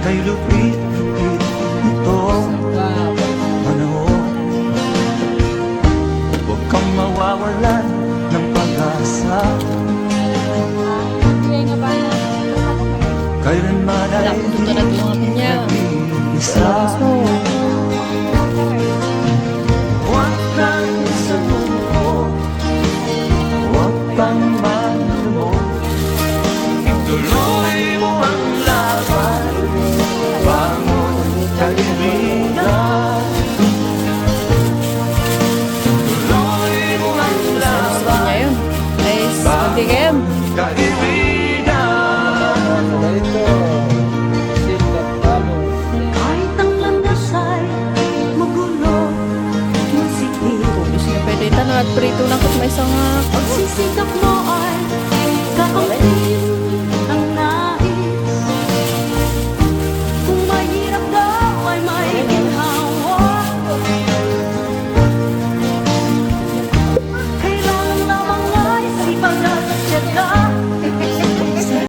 kay lupit, lupit Ito panahon. Huwag kang mawawalan ng pag-asa. Kailanman Wala ay akong tutulad ng mga pinya. isa Huwag kang sumuko Huwag kang manlumog Ituloy magtigim. Kaibigan Kahit ang landas magulo, niya pwede ito. Nagprito lang kat may isang ah, Pagsisikap mo ay